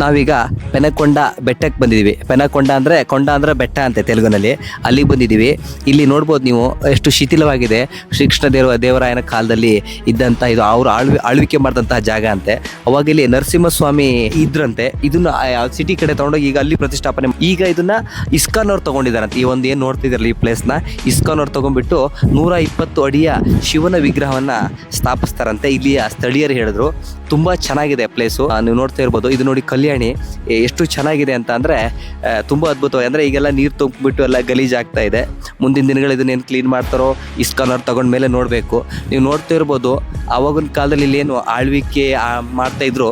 ನಾವೀಗ ಪೆನಕೊಂಡ ಬೆಟ್ಟಕ್ಕೆ ಬಂದಿದ್ದೀವಿ ಪೆನಕೊಂಡ ಅಂದರೆ ಕೊಂಡ ಅಂದರೆ ಬೆಟ್ಟ ಅಂತೆ ತೆಲುಗಿನಲ್ಲಿ. ಅಲ್ಲಿಗೆ ಬಂದಿದ್ದೀವಿ ಇಲ್ಲಿ ನೋಡ್ಬೋದು ನೀವು ಎಷ್ಟು ಶಿಥಿಲವಾಗಿದೆ. ಶ್ರೀಕೃಷ್ಣ ದೇವ, ದೇವರಾಯನ ಕಾಲದಲ್ಲಿ ಇದ್ದಂಥ ಇದು ಅವರು ಆಳ್ವಿ, ಆಳ್ವಿಕೆ ಮಾಡಿದಂತಹ ಜಾಗ ಅಂತೆ. ಅವಾಗ ಇಲ್ಲಿ ನರಸಿಂಹಸ್ವಾಮಿ ಇದ್ರಂತೆ. ಇದನ್ನ ಸಿಟಿ ಕಡೆ ತಗೊಂಡೋಗಿ ಈಗ ಅಲ್ಲಿ ಪ್ರತಿಷ್ಠಾಪನೆ ಈಗ ಇದನ್ನ ಇಸ್ಕಾನ್ ಅವ್ರು ತಗೊಂಡಿದ್ದಾರಂತೆ ಈ ಒಂದು ಏನು ನೋಡ್ತಿದ್ರಲ್ಲ ಈ ಪ್ಲೇಸ್ನ ಇಸ್ಕಾನ್ ಅವ್ರು ತಗೊಂಡ್ಬಿಟ್ಟು ನೂರ ಇಪ್ಪತ್ತು ಅಡಿಯ ಶಿವನ ವಿಗ್ರಹವನ್ನು ಸ್ಥಾಪಿಸ್ತಾರಂತೆ. ಇಲ್ಲಿಯ ಸ್ಥಳೀಯರು ಹೇಳಿದ್ರು. ತುಂಬಾ ಚೆನ್ನಾಗಿದೆ ಪ್ಲೇಸು ನೀವು ನೋಡ್ತಾ ಇರ್ಬೋದು. ಇದು ನೋಡಿ ಕಲ್ಯಾಣಿ. ಎಷ್ಟು ಚೆನ್ನಾಗಿದೆ ಅಂತ ಅಂದ್ರೆ ತುಂಬಾ ಅದ್ಭುತವಾಗಿ. ಅಂದ್ರೆ ಈಗೆಲ್ಲ ನೀರು ತುಂಬಿಬಿಟ್ಟು ಎಲ್ಲ ಗಲೀಜ್ ಆಗ್ತಾ ಇದೆ. ಮುಂದಿನ ದಿನಗಳು ಇದನ್ನ ಏನು ಕ್ಲೀನ್ ಮಾಡ್ತಾರೋ ಇಸ್ಕಾನರ್ ತಗೊಂಡ ಮೇಲೆ ನೋಡಬೇಕು. ನೀವು ನೋಡ್ತಾ ಇರ್ಬೋದು ಅವಾಗಿನ ಕಾಲದಲ್ಲಿ ಇಲ್ಲಿ ಏನು ಆಳ್ವಿಕೆ ಮಾಡ್ತಾ ಇದ್ರು.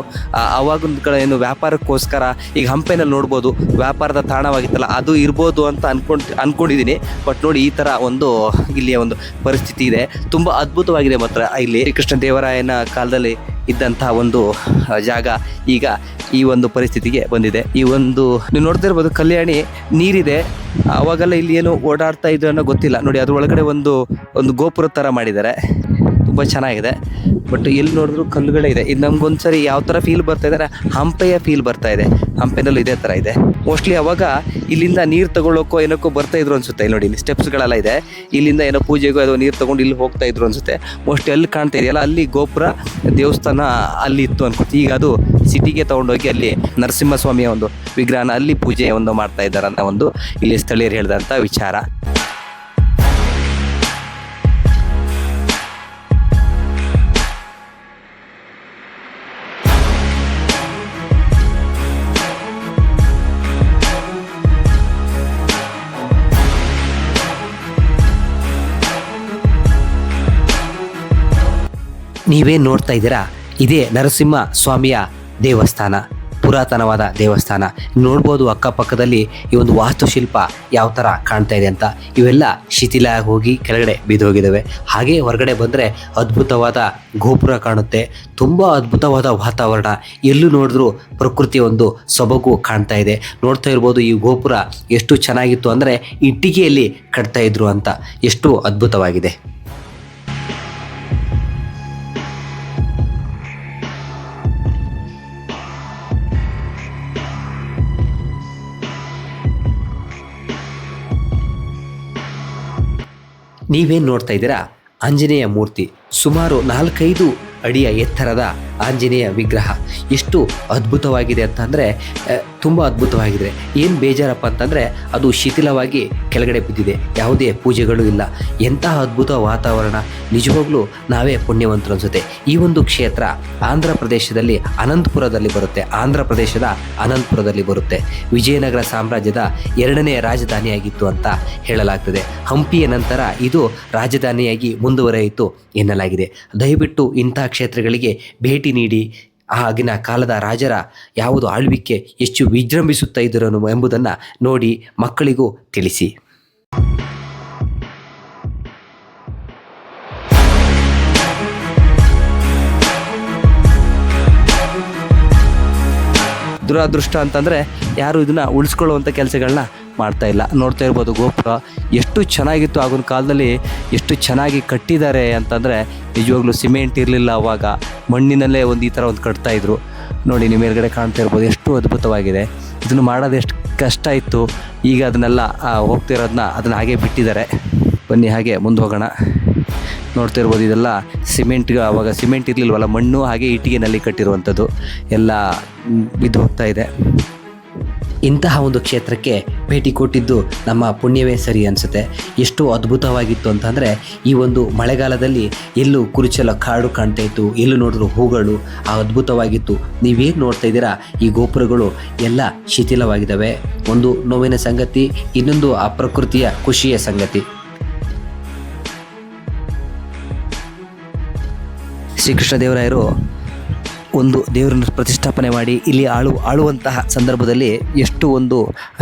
ಅವಾಗಿನ ಕಡೆ ಏನು ವ್ಯಾಪಾರಕ್ಕೋಸ್ಕರ ಈಗ ಹಂಪೆನಲ್ಲಿ ನೋಡ್ಬೋದು, ವ್ಯಾಪಾರದ ತಾಣವಾಗಿತ್ತಲ್ಲ, ಅದು ಇರ್ಬೋದು ಅಂತ ಅನ್ಕೊಂಡ್ ಅನ್ಕೊಂಡಿದ್ದೀನಿ ಬಟ್ ನೋಡಿ ಈ ತರ ಒಂದು, ಇಲ್ಲಿಯ ಒಂದು ಪರಿಸ್ಥಿತಿ ಇದೆ. ತುಂಬಾ ಅದ್ಭುತವಾಗಿದೆ ಮಾತ್ರ. ಇಲ್ಲಿ ಕೃಷ್ಣ ದೇವರಾಯನ ಕಾಲದಲ್ಲಿ ಇದ್ದಂತಹ ಒಂದು ಜಾಗ ಈಗ ಈ ಒಂದು ಪರಿಸ್ಥಿತಿಗೆ ಬಂದಿದೆ. ಈ ಒಂದು, ನೀವು ನೋಡ್ತಾ ಇರ್ಬೋದು ಕಲ್ಯಾಣಿ ನೀರಿದೆ. ಅವಾಗೆಲ್ಲ ಇಲ್ಲಿ ಏನು ಓಡಾಡ್ತಾ ಇದ್ರು ಅನ್ನೋ ಗೊತ್ತಿಲ್ಲ. ನೋಡಿ, ಅದ್ರ ಒಳಗಡೆ ಒಂದು ಒಂದು ಗೋಪುರ ಥರ ಮಾಡಿದ್ದಾರೆ. ತುಂಬ ಚೆನ್ನಾಗಿದೆ. ಬಟ್ ಎಲ್ಲಿ ನೋಡಿದ್ರು ಕಲ್ಲುಗಳೇ ಇದೆ. ಇದು ನಮ್ಗೊಂದ್ಸರಿ ಯಾವ ಥರ ಫೀಲ್ ಬರ್ತಾ ಇದೆ ಅಂದ್ರೆ ಹಂಪೆಯ ಫೀಲ್ ಬರ್ತಾ ಇದೆ. ಹಂಪೆನಲ್ಲೂ ಇದೇ ಥರ ಇದೆ. ಮೋಸ್ಟ್ಲಿ ಅವಾಗ ಇಲ್ಲಿಂದ ನೀರು ತಗೊಳ್ಳೋಕ್ಕೋ ಏನಕ್ಕೋ ಬರ್ತಾ ಇದ್ರು ಅನ್ಸುತ್ತೆ. ಇಲ್ಲಿ ನೋಡಿ, ಇಲ್ಲಿ ಸ್ಟೆಪ್ಸ್ಗಳೆಲ್ಲ ಇದೆ. ಇಲ್ಲಿಂದ ಏನೋ ಪೂಜೆಗೋ ಅದು ನೀರು ತಗೊಂಡು ಇಲ್ಲಿ ಹೋಗ್ತಾ ಇದ್ರು ಅನ್ಸುತ್ತೆ. ಮೋಸ್ಟ್ಲಿ ಅಲ್ಲಿ ಕಾಣ್ತಾ ಇದೆಯಲ್ಲ ಅಲ್ಲಿ ಗೋಪುರ, ದೇವಸ್ಥಾನ ಅಲ್ಲಿ ಇತ್ತು ಅನ್ಕೋತಿ ಈಗ ಅದು ಸಿಟಿಗೆ ತೊಗೊಂಡೋಗಿ ಅಲ್ಲಿ ನರಸಿಂಹಸ್ವಾಮಿಯ ಒಂದು ವಿಗ್ರಹನ ಅಲ್ಲಿ ಪೂಜೆ ಒಂದು ಮಾಡ್ತಾ ಇದ್ದಾರೆ ಅಂತ ಒಂದು ಇಲ್ಲಿ ಸ್ಥಳೀಯರು ಹೇಳಿದಂಥ ವಿಚಾರ. ನೀವೇನು ನೋಡ್ತಾ ಇದ್ದೀರಾ? ಇದೇ ನರಸಿಂಹ ಸ್ವಾಮಿಯ ದೇವಸ್ಥಾನ, ಪುರಾತನವಾದ ದೇವಸ್ಥಾನ. ನೋಡ್ಬೋದು ಅಕ್ಕಪಕ್ಕದಲ್ಲಿ ಈ ಒಂದು ವಾಸ್ತುಶಿಲ್ಪ ಯಾವ ಥರ ಕಾಣ್ತಾ ಇದೆ ಅಂತ. ಇವೆಲ್ಲ ಶಿಥಿಲ ಹೋಗಿ ಕೆಳಗಡೆ ಬಿದ್ದೋಗಿದ್ದಾವೆ. ಹಾಗೆ ಹೊರಗಡೆ ಬಂದರೆ ಅದ್ಭುತವಾದ ಗೋಪುರ ಕಾಣುತ್ತೆ. ತುಂಬ ಅದ್ಭುತವಾದ ವಾತಾವರಣ. ಎಲ್ಲೂ ನೋಡಿದ್ರೂ ಪ್ರಕೃತಿಯ ಒಂದು ಸೊಬಗು ಕಾಣ್ತಾ ಇದೆ. ನೋಡ್ತಾ ಇರ್ಬೋದು ಈ ಗೋಪುರ ಎಷ್ಟು ಚೆನ್ನಾಗಿತ್ತು ಅಂದರೆ ಇಟ್ಟಿಗೆಯಲ್ಲಿ ಕಟ್ತಾ ಇದ್ರು ಅಂತ. ಎಷ್ಟು ಅದ್ಭುತವಾಗಿದೆ. ನೀವೇನು ನೋಡ್ತಾ ಇದ್ದೀರಾ? ಆಂಜನೇಯ ಮೂರ್ತಿ ಸುಮಾರು ನಾಲ್ಕೈದು ಅಡಿಯ ಎತ್ತರದ ಆಂಜನೇಯ ವಿಗ್ರಹ. ಎಷ್ಟು ಅದ್ಭುತವಾಗಿದೆ ಅಂತಂದರೆ ತುಂಬ ಅದ್ಭುತವಾಗಿದೆ. ಏನು ಬೇಜಾರಪ್ಪ ಅಂತಂದರೆ, ಅದು ಶಿಥಿಲವಾಗಿ ಕೆಳಗಡೆ ಬಿದ್ದಿದೆ. ಯಾವುದೇ ಪೂಜೆಗಳು ಇಲ್ಲ. ಎಂತಹ ಅದ್ಭುತ ವಾತಾವರಣ. ನಿಜವಾಗ್ಲೂ ನಾವೇ ಪುಣ್ಯವಂತರು ಅನಿಸುತ್ತೆ. ಈ ಒಂದು ಕ್ಷೇತ್ರ ಆಂಧ್ರ ಪ್ರದೇಶದಲ್ಲಿ ಅನಂತಪುರದಲ್ಲಿ ಬರುತ್ತೆ. ಆಂಧ್ರ ಪ್ರದೇಶದ ಅನಂತಪುರದಲ್ಲಿ ಬರುತ್ತೆ. ವಿಜಯನಗರ ಸಾಮ್ರಾಜ್ಯದ ಎರಡನೇ ರಾಜಧಾನಿಯಾಗಿತ್ತು ಅಂತ ಹೇಳಲಾಗ್ತದೆ. ಹಂಪಿಯ ನಂತರ ಇದು ರಾಜಧಾನಿಯಾಗಿ ಮುಂದುವರೆಯಿತು ಎನ್ನಲಾಗಿದೆ. ದಯವಿಟ್ಟು ಇಂಥ ಕ್ಷೇತ್ರಗಳಿಗೆ ಭೇಟಿ ನೀಡಿ ಆಗಿನ ಕಾಲದ ರಾಜರ ಯಾವುದು ಆಳ್ವಿಕೆ ಎಷ್ಟು ವಿಜೃಂಭಿಸುತ್ತಾ ಇದ್ದರು ಎಂಬುದನ್ನು ನೋಡಿ ಮಕ್ಕಳಿಗೂ ತಿಳಿಸಿ. ದುರಾದೃಷ್ಟ ಅಂತಂದರೆ ಯಾರು ಇದನ್ನ ಉಳಿಸ್ಕೊಳ್ಳುವಂಥ ಕೆಲಸಗಳನ್ನ ಮಾಡ್ತಾ ಇಲ್ಲ. ನೋಡ್ತಾ ಇರ್ಬೋದು ಗೋಪುರ ಎಷ್ಟು ಚೆನ್ನಾಗಿತ್ತು ಆಗಿನ ಕಾಲದಲ್ಲಿ, ಎಷ್ಟು ಚೆನ್ನಾಗಿ ಕಟ್ಟಿದ್ದಾರೆ ಅಂತಂದರೆ ನಿಜವಾಗ್ಲೂ ಸಿಮೆಂಟ್ ಇರಲಿಲ್ಲ ಅವಾಗ. ಮಣ್ಣಿನಲ್ಲೇ ಒಂದು ಈ ಥರ ಒಂದು ಕಟ್ತಾ ಇದ್ರು. ನೋಡಿ ನಿಮ್ಮ ಮೇಲ್ಗಡೆ ಕಾಣ್ತಾ ಇರ್ಬೋದು ಎಷ್ಟು ಅದ್ಭುತವಾಗಿದೆ. ಇದನ್ನು ಮಾಡೋದು ಎಷ್ಟು ಕಷ್ಟ ಇತ್ತು. ಈಗ ಅದನ್ನೆಲ್ಲ ಹೋಗ್ತಿರೋದನ್ನ ಅದನ್ನ ಹಾಗೆ ಬಿಟ್ಟಿದ್ದಾರೆ. ಬನ್ನಿ ಹಾಗೆ ಮುಂದೆ ಹೋಗೋಣ. ನೋಡ್ತಾ ಇರ್ಬೋದು ಇದೆಲ್ಲ ಸಿಮೆಂಟ್ ಅವಾಗ ಸಿಮೆಂಟ್ ಇರಲಿಲ್ವಲ್ಲ, ಮಣ್ಣು ಹಾಗೆ ಇಟ್ಟಿಗೆನಲ್ಲಿ ಕಟ್ಟಿರುವಂಥದ್ದು ಎಲ್ಲ ಬಿದ್ದು ಹೋಗ್ತಾ ಇದೆ. ಇಂತಹ ಒಂದು ಕ್ಷೇತ್ರಕ್ಕೆ ಭೇಟಿ ಕೊಟ್ಟಿದ್ದು ನಮ್ಮ ಪುಣ್ಯವೇ ಸರಿ ಅನಿಸುತ್ತೆ. ಎಷ್ಟು ಅದ್ಭುತವಾಗಿತ್ತು ಅಂತಂದರೆ ಈ ಒಂದು ಮಳೆಗಾಲದಲ್ಲಿ ಎಲ್ಲೂ ಕುರುಚಲ ಕಾಡು ಕಾಣ್ತಾ ಇತ್ತು, ಎಲ್ಲೂ ನೋಡಿದ್ರು ಹೂಗಳು, ಆ ಅದ್ಭುತವಾಗಿತ್ತು. ನೀವೇನು ನೋಡ್ತಾ ಇದ್ದೀರಾ? ಈ ಗೋಪುರಗಳು ಎಲ್ಲ ಶಿಥಿಲವಾಗಿದ್ದಾವೆ. ಒಂದು ನೋವಿನ ಸಂಗತಿ, ಇನ್ನೊಂದು ಆ ಪ್ರಕೃತಿಯ ಖುಷಿಯ ಸಂಗತಿ. ಶ್ರೀಕೃಷ್ಣ ದೇವರಾಯರು ಒಂದು ದೇವರನ್ನು ಪ್ರತಿಷ್ಠಾಪನೆ ಮಾಡಿ ಇಲ್ಲಿ ಆಳು ಆಳುವಂತಹ ಸಂದರ್ಭದಲ್ಲಿ ಎಷ್ಟು ಒಂದು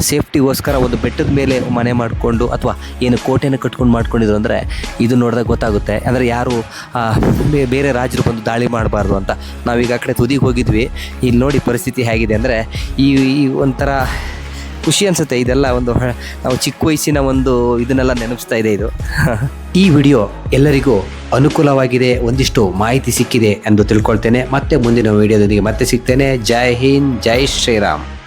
ಸೇಫ್ಟಿಗೋಸ್ಕರ ಒಂದು ಬೆಟ್ಟದ ಮೇಲೆ ಮನೆ ಮಾಡಿಕೊಂಡು ಅಥವಾ ಏನು ಕೋಟೆಯನ್ನು ಕಟ್ಕೊಂಡು ಮಾಡ್ಕೊಂಡಿದ್ರು ಅಂದರೆ ಇದು ನೋಡಿದಾಗ ಗೊತ್ತಾಗುತ್ತೆ. ಅಂದರೆ ಯಾರು ಬೇರೆ ರಾಜರು ಬಂದು ದಾಳಿ ಮಾಡಬಾರ್ದು ಅಂತ. ನಾವೀಗ ಆ ಕಡೆ ತುದಿಗೆ ಹೋಗಿದ್ವಿ. ಇಲ್ಲಿ ನೋಡಿ ಪರಿಸ್ಥಿತಿ ಹೇಗಿದೆ ಅಂದರೆ ಈ ಒಂಥರ ಖುಷಿ ಅನ್ಸುತ್ತೆ. ಇದೆಲ್ಲ ಒಂದು ನಾವು ಚಿಕ್ಕ ವಯಸ್ಸಿನ ಒಂದು ಇದನ್ನೆಲ್ಲ ನೆನಪಿಸ್ತಾ ಇದೆ ಇದು. ಈ ವಿಡಿಯೋ ಎಲ್ಲರಿಗೂ ಅನುಕೂಲವಾಗಿದೆ, ಒಂದಿಷ್ಟು ಮಾಹಿತಿ ಸಿಕ್ಕಿದೆ ಎಂದು ತಿಳ್ಕೊಳ್ತೇನೆ. ಮತ್ತೆ ಮುಂದಿನ ವಿಡಿಯೋದೊಂದಿಗೆ ಮತ್ತೆ ಸಿಗ್ತೇನೆ. ಜೈ ಹಿಂದ್, ಜೈ ಶ್ರೀರಾಮ್.